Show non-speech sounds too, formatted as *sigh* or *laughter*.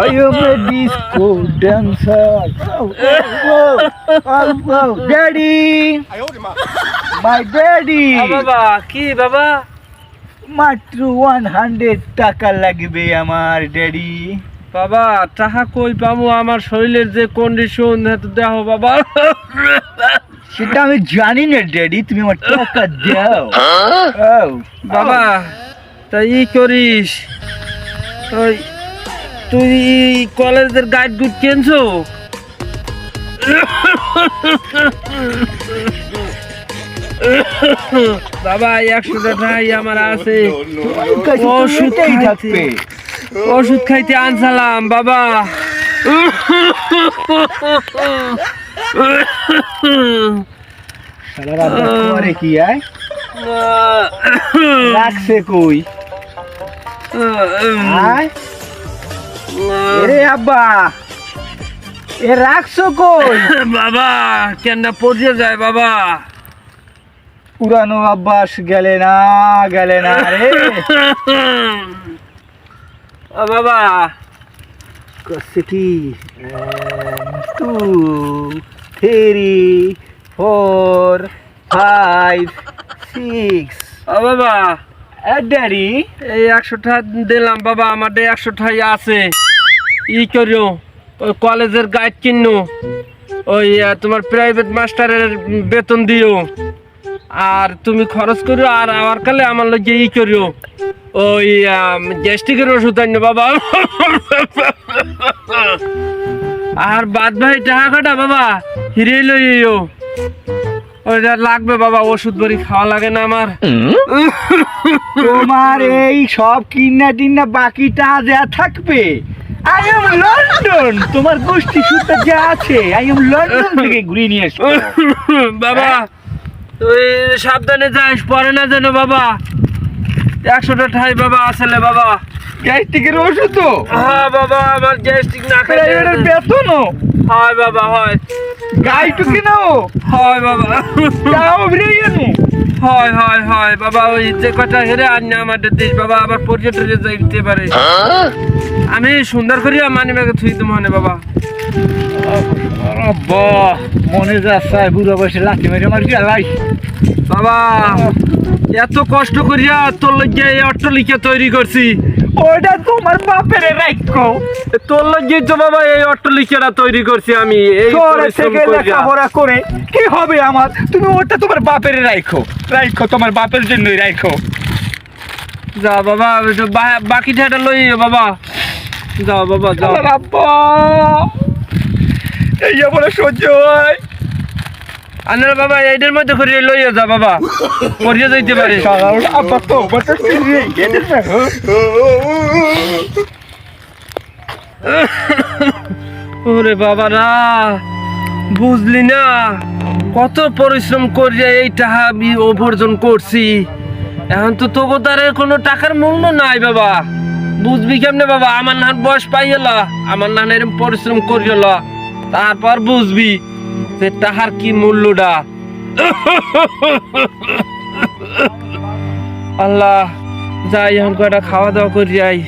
I am a disco dancer. Oh, oh, oh, oh. Daddy, my daddy. বাবা কি বাবা? মাত্র ওয়ান হান্ড্রেড টাকা লাগবে আমার ড্যাডি বাবা টাকা কই পাবো? আমার শরীরের যে কন্ডিশন দেখো বাবা। সেটা আমি জানি না ড্যাডি তুমি আমার টাকা দাও। বাবা তাই করিস। ওই তুই কলেজের গাইড গুড কিনছো? বাবা একশো টাকাই আমার আছে। ওষুধ খাইতে। ওষুধ খাইতে আনসালাম বাবা। কি কই? এরে আব্বা এ রাখছো কই? *laughs* বাবা কেন পড়িয়ে যায় বাবা। পুরানো অভ্যাস গেলে না গেলে না রে। *laughs* ও বাবা করছে কি? Two three four five six ও বাবা ড্যাডি এই একশো টাকা দিলাম বাবা আমার একশো টাকা আছে। ই করিও ওই কলেজের গাইড কিনো, ওই তোমার প্রাইভেট মাস্টারের বেতন দিও। আর তুমি খরচ করিও আর আমার কালে আমার লগে ই করিও ওই গ্যাস্ট্রিকের ওষুধ আনো বাবা। আর বাদ ভাই টাকা কাটা বাবা? হিরে লইও ওইটা লাগবে বাবা, ওষুধ বড়ি খাওয়া লাগে না আমার। তোমার এই সব কিনা টিন্না বাকিটা যা থাকবে আই এম লন্ডন তোমার গোষ্ঠী সূত্র যা আছে আই এম লন্ডন থেকে ঘুরিয়ে নিয়ে এসো বাবা তুই সাবধানে যাস পরে না যেন বাবা। একশোটা ঠাই বাবা আসলে বাবা। গ্যাস্ট্রিকের ওষুধ তো? হ্যাঁ বাবা আমার গ্যাস্ট্রিক না খাইলে প্রাইভেটের বেতনও? হয় বাবা হয়। গাইটু কিনাও হয় বাবা। তাও বিরিয়ানি হয় হয় হয়। বাবা ওই যে কথা হেরে আর না আমাদের দেশ। বাবা আবার পর্যটনে যাইতে পারে। আমি সুন্দর করিয়া মানি ব্যাগে থুই তো মনে বাবা। মনে যাচ্ছে বুড়ো বয়সে লাঠি মেরে আমার গেলাই বাবা এত কষ্ট করিয়া তোর লগে এই অট্টলিকা তৈরি করছি। ওটা তোমার বাপের রাখো তোর লগে তো বাবা এই অট্টলিকাটা তৈরি করছি আমি। এই থেকে লেখাপড়া করে কি হবে আমার? তুমি ওটা তোমার বাপের রাখো রাখো তোমার বাপের জন্যই রাখো যা বাবা বাকি ঠাটা লই বাবা। যাও বাবা যাও। আব্বা। এই বলে সহ্য হয়। আনার বাবা এইটার মধ্যে করে লইয়া যা বাবা। পড়িয়ে যাইতে পারে। তো ওরে বাবা না বুঝলি না কত পরিশ্রম করিয়া এই টাকা আমি উপার্জন করছি। এখন তো তোকে তারে কোনো টাকার মূল্য নাই বাবা। বুঝবি কেমনে বাবা? আমার নান বয়স পাইলা আমার নান এরকম পরিশ্রম করিল তারপর বুঝবি যে তাহার কি মূল্যটা। আল্লাহ যাই এখন কয়টা খাওয়া দাওয়া করি যাই।